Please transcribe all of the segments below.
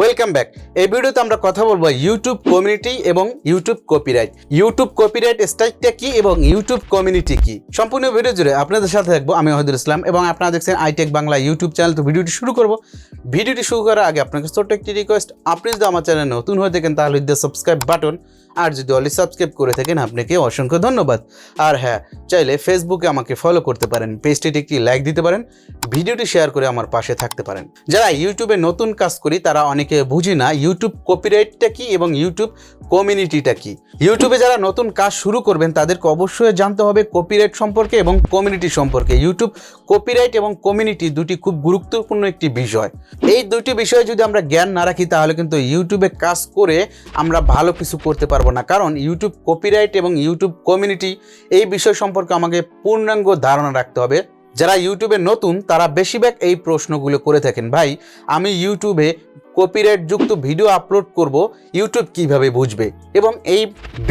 Welcome back এই ভিডিওতে আমরা কথা বলব ইউটিউব কমিউনিটি এবং ইউটিউব কপিরাইট ইউটিউব কপিরাইট স্ট্রাইকটা কি এবং ইউটিউব কমিউনিটি কি? সম্পূর্ণ ভিডিও জুড়ে আপনাদের সাথে থাকব আমি ওহিদুল ইসলাম এবং আপনারা দেখছেন আইটেক বাংলা ইউটিউব চ্যানেল তো ভিডিওটি শুরু করব। ভিডিওটি শুরু করার আগে আপনাকে ছোট্ট একটি রিকোয়েস্ট আপনি যদি আমার চ্যানেল নতুন হয়ে থাকেন, তাহলে দ্য সাবস্ক্রাইব বাটন আর যদি অলি সাবস্ক্রাইব করে থাকেন, আপনাকে অসংখ্য ধন্যবাদ। আর হ্যাঁ চাইলে ফেসবুকে আমাকে ফলো করতে পারেন, পেজটিতে একটি লাইক দিতে পারেন, ভিডিওটি শেয়ার করে আমার পাশে থাকতে পারেন। যারা ইউটিউবে নতুন কাজ করি, তারা অনেকে বুঝি না ইউটিউব কপিরাইটটা কি এবং ইউটিউব কমিউনিটিটা কি। ইউটিউবে যারা নতুন কাজ শুরু করবেন, তাদেরকে অবশ্যই জানতে হবে কপিরাইট সম্পর্কে এবং কমিউনিটি সম্পর্কে। ইউটিউব কপিরাইট এবং কমিউনিটি দুটি খুব গুরুত্বপূর্ণ একটি বিষয়। এই দুটি বিষয়ে যদি আমরা জ্ঞান না রাখি, তাহলে কিন্তু ইউটিউবে কাজ করে আমরা ভালো কিছু করতে পারব না। কারণ ইউটিউব কপিরাইট এবং ইউটিউব কমিউনিটি এই বিষয় সম্পর্কে আমাকে পূর্ণাঙ্গ ধারণা রাখতে হবে। যারা ইউটিউবে নতুন, তারা বেশিরভাগ এই প্রশ্নগুলো করে থাকেন। ভাই, আমি ইউটিউবে কপিরাইট যুক্ত ভিডিও আপলোড করব ইউটিউব কীভাবে বুঝবে? এবং এই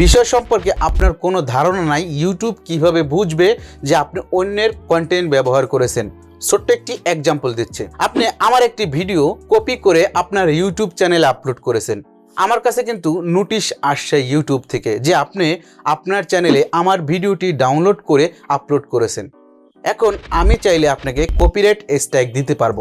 বিষয় সম্পর্কে আপনার কোনো ধারণা নাই ইউটিউব কীভাবে বুঝবে যে আপনি অন্যের কন্টেন্ট ব্যবহার করেছেন? ছোট্ট একটি এক্সাম্পল দিচ্ছে। আপনি আমার একটি ভিডিও কপি করে আপনার ইউটিউব চ্যানেলে আপলোড করেছেন। আমার কাছে কিন্তু নোটিশ আসছে ইউটিউব থেকে যে আপনি আপনার চ্যানেলে আমার ভিডিওটি ডাউনলোড করে আপলোড করেছেন। এখন আমি চাইলে আপনাকে কপিরাইট স্ট্রাইক দিতে পারব।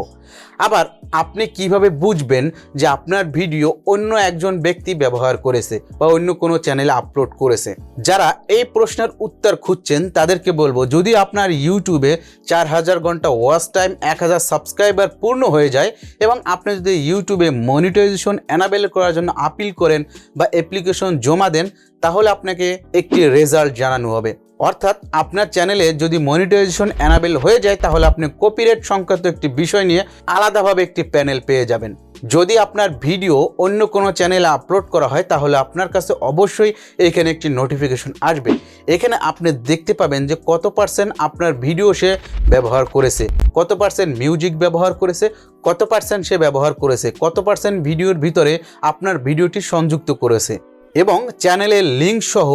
আবার আপনি কীভাবে বুঝবেন যে আপনার ভিডিও অন্য একজন ব্যক্তি ব্যবহার করেছে বা অন্য কোনো চ্যানেলে আপলোড করেছে? যারা এই প্রশ্নের উত্তর খুঁজছেন, তাদেরকে বলব, যদি আপনার ইউটিউবে চার হাজার ঘণ্টা ওয়াচ টাইম এক হাজার সাবস্ক্রাইবার পূর্ণ হয়ে যায় এবং আপনি যদি ইউটিউবে মনিটাইজেশন অ্যানাবেল করার জন্য আপিল করেন বা অ্যাপ্লিকেশন জমা দেন, তাহলে আপনাকে একটি রেজাল্ট জানানো হবে। অর্থাৎ আপনার চ্যানেলে যদি মনিটাইজেশন অ্যানাবেল হয়ে যায়, তাহলে আপনি কপিরাইট সংক্রান্ত একটি বিষয় নিয়ে আলাদাভাবে একটি প্যানেল পেয়ে যাবেন। যদি আপনার ভিডিও অন্য কোনো চ্যানেলে আপলোড করা হয়, তাহলে আপনার কাছে অবশ্যই এখানে একটি নোটিফিকেশন আসবে। এখানে আপনি দেখতে পাবেন যে কত পার্সেন্ট আপনার ভিডিও সে ব্যবহার করেছে, কত পার্সেন্ট মিউজিক ব্যবহার করেছে, কত পার্সেন্ট সে ব্যবহার করেছে, কত পার্সেন্ট ভিডিওর ভিতরে আপনার ভিডিওটি সংযুক্ত করেছে। এবং চ্যানেলের লিঙ্ক সহ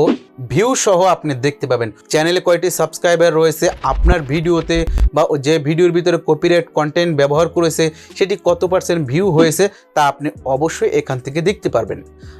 ভিউ সহ আপনি দেখতে পাবেন। চ্যানেলে কয়টি সাবস্ক্রাইবার রয়েছে, আপনার ভিডিওতে বা যে ভিডিওর ভিতরে কপিরাইট কন্টেন্ট ব্যবহার করেছে, সেটি কত পার্সেন্ট ভিউ হয়েছে, তা আপনি অবশ্যই এখান থেকে দেখতে পারবেন।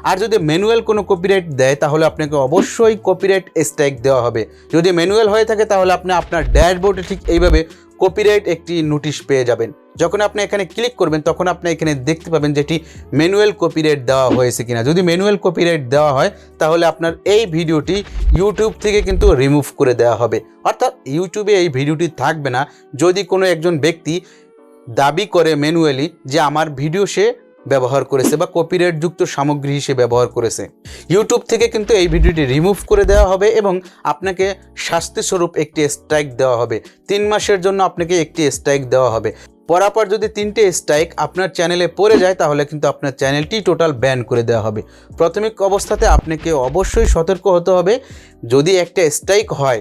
আর যদি ম্যানুয়াল কোনো কপিরাইট দেয়, তাহলে আপনাকে অবশ্যই কপিরাইট স্ট্রাইক দেওয়া হবে। যদি ম্যানুয়াল হয়ে থাকে, তাহলে আপনি আপনার ড্যাশবোর্ডে ঠিক এইভাবে কপিরাইট একটি নোটিশ পেয়ে যাবেন। যখন আপনি এখানে ক্লিক করবেন, তখন আপনি এখানে দেখতে পাবেন যেটি ম্যানুয়াল কপিরাইট দেওয়া হয়েছে কিনা। যদি ম্যানুয়াল কপিরাইট দেওয়া হয়, তাহলে আপনার এই ভিডিওটি ইউটিউব থেকে কিন্তু রিমুভ করে দেওয়া হবে। অর্থাৎ ইউটিউবে এই ভিডিওটি থাকবে না। যদি কোনো একজন ব্যক্তি দাবি করে ম্যানুয়ালি যে আমার ভিডিও সে ব্যবহার করেছে বা কপিরাইট যুক্ত সামগ্রী হিসেবে ব্যবহার করেছে ইউটিউব থেকে কিন্তু এই ভিডিওটি রিমুভ করে দেওয়া হবে এবং আপনাকে শাস্তিস্বরূপ একটি স্ট্রাইক দেওয়া হবে। তিন মাসের জন্য আপনাকে একটি স্ট্রাইক দেওয়া হবে। পরাপর যদি তিনটে স্ট্রাইক আপনার চ্যানেলে পড়ে যায়, তাহলে কিন্তু আপনার চ্যানেলটি টোটাল ব্যান করে দেওয়া হবে। প্রাথমিক অবস্থাতে আপনাকে অবশ্যই সতর্ক হতে হবে। যদি একটা স্ট্রাইক হয়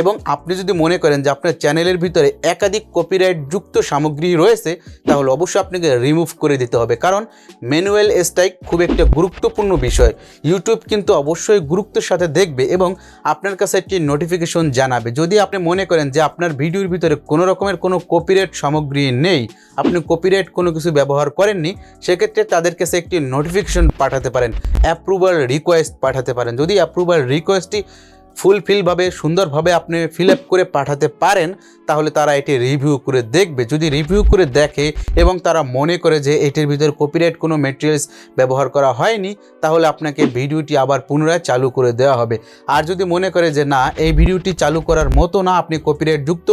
এবং আপনি যদি মনে করেন যে আপনার চ্যানেলের ভিতরে একাধিক কপিরাইট যুক্ত সামগ্রী রয়েছে, তাহলে অবশ্যই আপনাকে রিমুভ করে দিতে হবে। কারণ ম্যানুয়াল স্ট্রাইক খুব একটা গুরুত্বপূর্ণ বিষয়। ইউটিউব কিন্তু অবশ্যই গুরুত্বের সাথে দেখবে এবং আপনার কাছে একটি নোটিফিকেশন জানাবে। যদি আপনি মনে করেন যে আপনার ভিডিওর ভিতরে কোনো রকমের কোনো কপিরাইট সামগ্রী নেই, আপনি কপিরাইট কোনো কিছু ব্যবহার করেননি, সেক্ষেত্রে তাদের কাছে একটি নোটিফিকেশন পাঠাতে পারেন। অ্যাপ্রুভাল রিকোয়েস্ট পাঠাতে পারেন। যদি অ্যাপ্রুভাল রিকোয়েস্টটি ফুলফিলভাবে, সুন্দরভাবে আপনি ফিল আপ করে পাঠাতে পারেন, তাহলে তারা এটি রিভিউ করে দেখবে। যদি রিভিউ করে দেখে এবং তারা মনে করে যে এটির ভিতরে কপিরাইট কোনো মেটেরিয়ালস ব্যবহার করা হয়নি, তাহলে আপনাকে ভিডিওটি আবার পুনরায় চালু করে দেওয়া হবে। আর যদি মনে করে যে না, এই ভিডিওটি চালু করার মতো না, আপনি কপিরাইট যুক্ত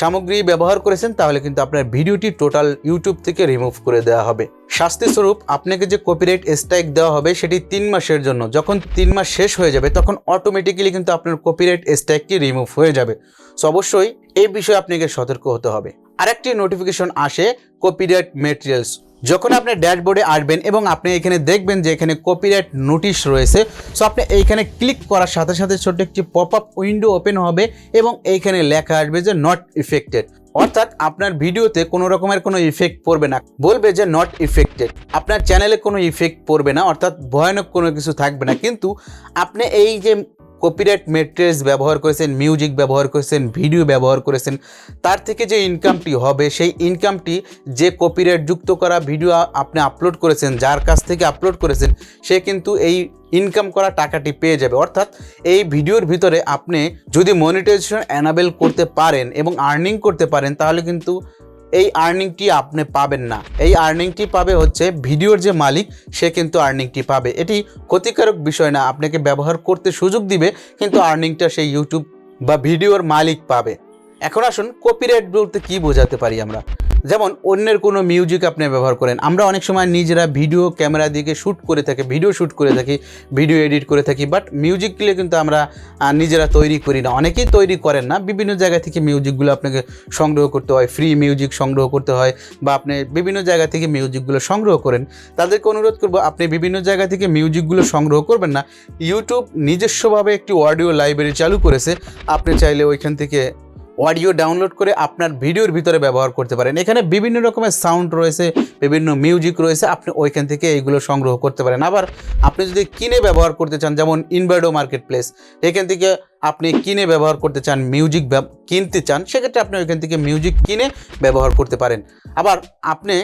সামগ্রী ব্যবহার করেছেন, তাহলে কিন্তু আপনার ভিডিওটি টোটাল ইউটিউব থেকে রিমুভ করে দেওয়া হবে। শাস্তিস্বরূপ, আপনাকে যে কপিরাইট স্ট্রাইক দেওয়া হবে, সেটি তিন মাসের জন্য। যখন তিন মাস শেষ হয়ে যাবে, তখন অটোমেটিক্যালি কিন্তু কপিরাইট স্ট্রাইকটি রিমুভ হয়ে যাবে। সো অবশ্যই এই বিষয়ে আপনাকে সতর্ক হতে হবে। আরেকটি নোটিফিকেশন আসে কপিরাইট মেটেরিয়ালস যখন আপনি ড্যাশবোর্ডে আসবেন এবং আপনি এখানে দেখবেন যে এখানে কপিরাইট নোটিশ রয়েছে সো আপনি এইখানে ক্লিক করার সাথে সাথে ছোট্ট একটি পপ আপ উইন্ডো ওপেন হবে এবং এইখানে লেখা আসবে যে নট ইফেক্টেড অর্থাৎ আপনার ভিডিওতে কোনো রকমের কোনো ইফেক্ট পড়বে না। বলবে যে নট ইফেক্টেড আপনার চ্যানেলে কোনো ইফেক্ট পড়বে না, অর্থাৎ ভয়ানক কোনো কিছু থাকবে না। কিন্তু আপনি এই যে কপিরাইট মেটেরিয়ালস ব্যবহার করেছেন মিউজিক ব্যবহার করেছেন ভিডিও ব্যবহার করেছেন, তার থেকে যে ইনকামটি হবে, সেই ইনকামটি যে কপিরাইট যুক্ত করা ভিডিও আপনি আপলোড করেছেন, যার কাছ থেকে আপলোড করেছেন, সে কিন্তু এই ইনকাম করা টাকাটি পেয়ে যাবে। অর্থাৎ এই ভিডিওর ভিতরে আপনি যদি মনিটাইজেশন অ্যানাবেল করতে পারেন এবং আর্নিং করতে পারেন, তাহলে কিন্তু এই আর্নিংটি আপনি পাবেন না। এই আর্নিংটি পাবে হচ্ছে ভিডিওর যে মালিক, সে কিন্তু আর্নিংটি পাবে। এটি ক্ষতিকারক বিষয় না, আপনাকে ব্যবহার করতে সুযোগ দিবে, কিন্তু আর্নিংটা সেই ইউটিউব বা ভিডিওর মালিক পাবে। এখন আসুন কপিরাইট বলতে কি বোঝাতে পারি আমরা? যেমন অন্যের কোনো মিউজিক আপনি ব্যবহার করেন, আমরা অনেক সময় নিজেরা ভিডিও ক্যামেরা দিকে শ্যুট করে থাকি ভিডিও শ্যুট করে থাকি ভিডিও এডিট করে থাকি বাট মিউজিকগুলো কিন্তু আমরা নিজেরা তৈরি করি না। অনেকেই তৈরি করেন না, বিভিন্ন জায়গা থেকে মিউজিকগুলো আপনাকে সংগ্রহ করতে হয় ফ্রি মিউজিক সংগ্রহ করতে হয়, বা আপনি বিভিন্ন জায়গা থেকে মিউজিকগুলো সংগ্রহ করেন। তাদেরকে অনুরোধ করব, আপনি বিভিন্ন জায়গা থেকে মিউজিকগুলো সংগ্রহ করবেন না। ইউটিউব নিজস্বভাবে একটি অডিও লাইব্রেরি চালু করেছে, আপনি চাইলে ওইখান থেকে অডিও ডাউনলোড করে আপনার ভিডিওর ভিতরে ব্যবহার করতে পারেন। এখানে বিভিন্ন রকমের সাউন্ড রয়েছে, বিভিন্ন মিউজিক রয়েছে, আপনি ওইখান থেকে এইগুলো সংগ্রহ করতে পারেন। আবার আপনি যদি কিনে ব্যবহার করতে চান, যেমন ইনভার্ডো মার্কেট প্লেস এখান থেকে আপনি কিনে ব্যবহার করতে চান মিউজিক কিনতে চান, সেক্ষেত্রে আপনি ওইখান থেকে মিউজিক কিনে ব্যবহার করতে পারেন। আবার আপনি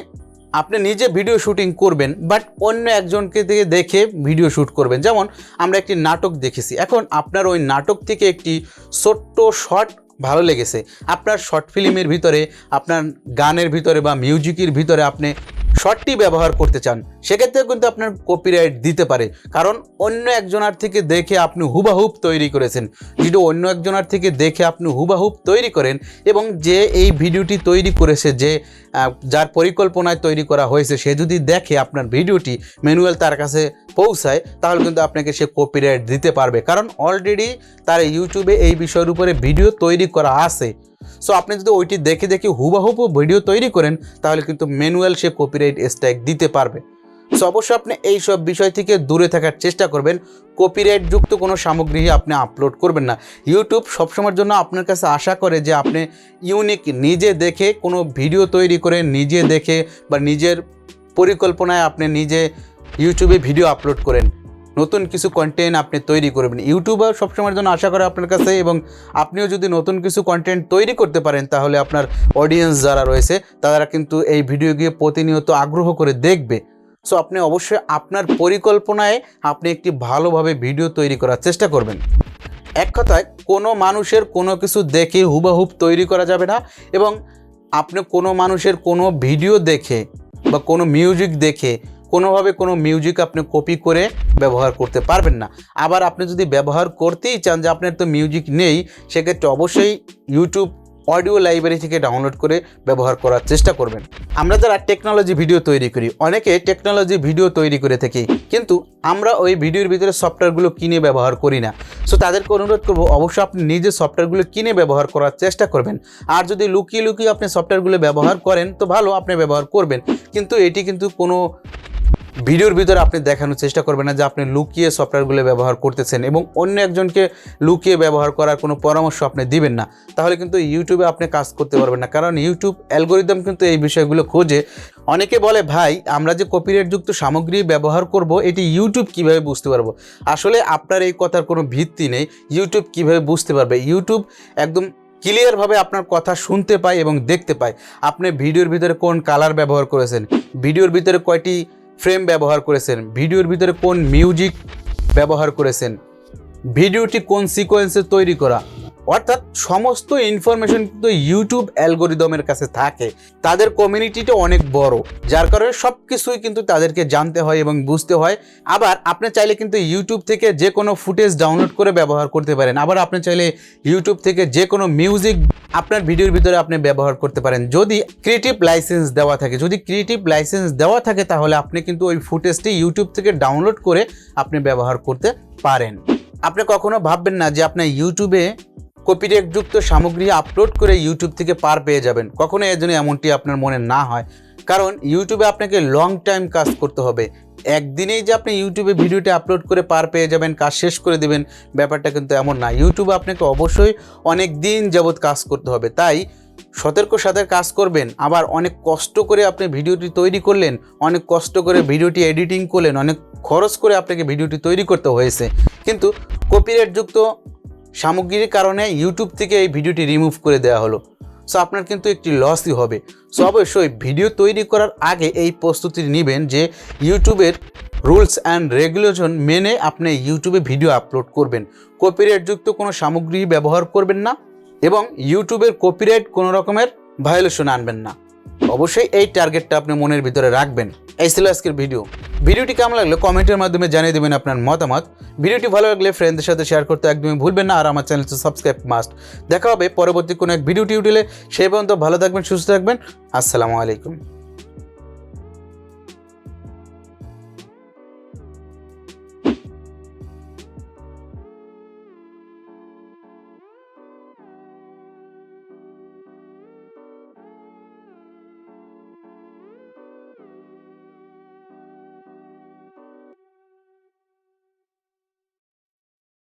আপনি নিজে ভিডিও শুটিং করবেন বাট অন্য একজনকে থেকে দেখে ভিডিও শ্যুট করবেন। যেমন আমরা একটি নাটক দেখেছি। এখন আপনার ওই নাটক থেকে একটি ছোট্ট শর্ট ভালো লেগেছে। আপনার শর্ট ফিল্মের ভিতরে আপনার গানের ভিতরে বা মিউজিকের ভিতরে আপনি শর্টটি ব্যবহার করতে চান সেক্ষেত্রে কিন্তু আপনার কপিরাইট দিতে পারে। কারণ অন্য একজনার থেকে দেখে আপনি হুবাহুব তৈরি করেছেন। যদি অন্য একজনার থেকে দেখে আপনি হুবাহুব তৈরি করেন এবং যে এই ভিডিওটি তৈরি করেছে, যে যার পরিকল্পনায় তৈরি করা হয়েছে, সে যদি দেখে আপনার ভিডিওটি ম্যানুয়াল তার কাছে পৌঁছায়, তাহলে কিন্তু আপনাকে সে কপিরাইট দিতে পারবে। কারণ অলরেডি তার ইউটিউবে এই বিষয়ের উপরে ভিডিও তৈরি করা আছে। সো আপনি যদি ওইটি দেখে দেখে হুবাহুব ভিডিও তৈরি করেন, তাহলে কিন্তু ম্যানুয়াল সে কপিরাইট স্ট্রাইক দিতে পারবে। সো অবশ্যই আপনি এই সব বিষয় থেকে দূরে থাকার চেষ্টা করবেন। কপিরাইট যুক্ত কোনো সামগ্রী আপনি আপলোড করবেন না। ইউটিউব সবসময়ের জন্য আপনার কাছে আশা করে যে আপনি ইউনিক নিজে দেখে কোনো ভিডিও তৈরি করে নিজে দেখে বা নিজের পরিকল্পনায় আপনি নিজে ইউটিউবে ভিডিও আপলোড করেন। নতুন কিছু কন্টেন্ট আপনি তৈরি করবেন। ইউটিউবার সবসময়ের জন্য আশা করে আপনার কাছে এবং আপনিও যদি নতুন কিছু কন্টেন্ট তৈরি করতে পারেন, তাহলে আপনার অডিয়েন্স যারা রয়েছে, তারা কিন্তু এই ভিডিও গিয়ে প্রতিনিয়ত আগ্রহ করে দেখবে। সো আপনি অবশ্যই আপনার পরিকল্পনায় আপনি একটি ভালোভাবে ভিডিও তৈরি করার চেষ্টা করবেন। এক কথায়, কোনো মানুষের কোনো কিছু দেখে হুবাহুব তৈরি করা যাবে না এবং আপনি কোনো মানুষের কোনো ভিডিও দেখে বা কোনো মিউজিক দেখে কোনোভাবে কোনো মিউজিক আপনি কপি করে ব্যবহার করতে পারবেন না। আবার আপনি যদি ব্যবহার করতেই চান যে আপনার তো মিউজিক নেই, সেক্ষেত্রে অবশ্যই ইউটিউব অডিও লাইব্রেরি থেকে ডাউনলোড করে ব্যবহার করার চেষ্টা করবেন। আমরা যারা টেকনোলজি ভিডিও তৈরি করি, অনেকে টেকনোলজি ভিডিও তৈরি করে থাকি, কিন্তু আমরা ওই ভিডিওর ভিতরে সফটওয়্যারগুলো কিনে ব্যবহার করি না। সো তাদেরকে অনুরোধ করব, অবশ্যই আপনি নিজে সফটওয়্যারগুলো কিনে ব্যবহার করার চেষ্টা করবেন। আর যদি লুকিয়ে লুকিয়ে আপনি সফটওয়্যারগুলো ব্যবহার করেন, তো ভালো, আপনি ব্যবহার করবেন। কিন্তু এটি কিন্তু কোনো ভিডিওর ভিতরে আপনি দেখানোর চেষ্টা করবেন না যে আপনি লুকিয়ে সফটওয়্যারগুলো ব্যবহার করতেছেন এবং অন্য একজনকে লুকিয়ে ব্যবহার করার কোনো পরামর্শ আপনি দিবেন না। তাহলে কিন্তু ইউটিউবে আপনি কাজ করতে পারবেন না। কারণ ইউটিউব অ্যালগোরিদম কিন্তু এই বিষয়গুলো খোঁজে। অনেকে বলে, ভাই, আমরা যে কপিরাইটযুক্ত সামগ্রী ব্যবহার করব, এটি ইউটিউব কীভাবে বুঝতে পারব? আসলে আপনার এই কথার কোনো ভিত্তি নেই। ইউটিউব কীভাবে বুঝতে পারবে? ইউটিউব একদম ক্লিয়ারভাবে আপনার কথা শুনতে পায় এবং দেখতে পায়। আপনি ভিডিওর ভিতরে কোন কালার ব্যবহার করেছেন? ভিডিওর ভিতরে কয়টি ফ্রেম ব্যবহার করেছেন। ভিডিওর ভিতরে কোন মিউজিক ব্যবহার করেছেন? ভিডিওটি কোন সিকোয়েন্সে তৈরি করা? অর্থাৎ সমস্ত ইনফরমেশন কিন্তু ইউটিউব অ্যালগোরিদমের কাছে থাকে। তাদের কমিউনিটিটা অনেক বড়, যার কারণে সব কিছুই কিন্তু তাদেরকে জানতে হয় এবং বুঝতে হয়। আবার আপনি চাইলে কিন্তু ইউটিউব থেকে যে কোনো ফুটেজ ডাউনলোড করে ব্যবহার করতে পারেন। আবার আপনি চাইলে ইউটিউব থেকে যে কোনো মিউজিক আপনার ভিডিওর ভিতরে আপনি ব্যবহার করতে পারেন। যদি ক্রিয়েটিভ লাইসেন্স দেওয়া থাকে, যদি ক্রিয়েটিভ লাইসেন্স দেওয়া থাকে, তাহলে আপনি কিন্তু ওই ফুটেজটি ইউটিউব থেকে ডাউনলোড করে আপনি ব্যবহার করতে পারেন। আপনি কখনো ভাববেন না যে আপনার ইউটিউবে কপিরাইটযুক্ত সামগ্রী আপলোড করে ইউটিউব থেকে পার পেয়ে যাবেন। কখনো এর জন্য এমনটি আপনার মনে না হয়। কারণ ইউটিউবে আপনাকে লং টাইম কাজ করতে হবে। একদিনেই যে আপনি ইউটিউবে ভিডিওটি আপলোড করে পার পেয়ে যাবেন, কাজ শেষ করে দেবেন, ব্যাপারটা কিন্তু এমন না। ইউটিউবে আপনাকে অবশ্যই অনেক দিন যাবৎ কাজ করতে হবে। তাই সতর্ক সাথে কাজ করবেন। আবার অনেক কষ্ট করে আপনি ভিডিওটি তৈরি করলেন, অনেক কষ্ট করে ভিডিওটি এডিটিং করলেন, অনেক খরচ করে আপনাকে ভিডিওটি তৈরি করতে হয়েছে। কিন্তু কপিরাইটযুক্ত সামগ্রীর কারণে ইউটিউব থেকে এই ভিডিওটি রিমুভ করে দেওয়া হলো। সো আপনার কিন্তু একটি লসই হবে। সো অবশ্যই ভিডিও তৈরি করার আগে এই প্রস্তুতি নেবেন যে ইউটিউবের রুলস অ্যান্ড রেগুলেশন মেনে আপনি ইউটিউবে ভিডিও আপলোড করবেন। কপিরাইটযুক্ত কোনো সামগ্রী ব্যবহার করবেন না এবং ইউটিউবের কপিরাইট কোনো রকমের ভায়োলেশন আনবেন না। অবশ্যই এই টার্গেটটা আপনি মনের ভিতরে রাখবেন। এই ছিল আজকের ভিডিও ভিডিওটি কেমন লাগল কমেন্টের মাধ্যমে জানিয়ে দেবেন আপনার মতামত। ভিডিওটি ভালো লাগলে ফ্রেন্ডদের সাথে শেয়ার করতে একদমই ভুলবেন না, আর আমার চ্যানেলটি সাবস্ক্রাইব মাস্ট দেখা হবে পরবর্তী কোনো এক ভিডিও টিউটিলে সেই পর্যন্ত ভালো থাকবেন, সুস্থ থাকবেন। আসসালামু আলাইকুম।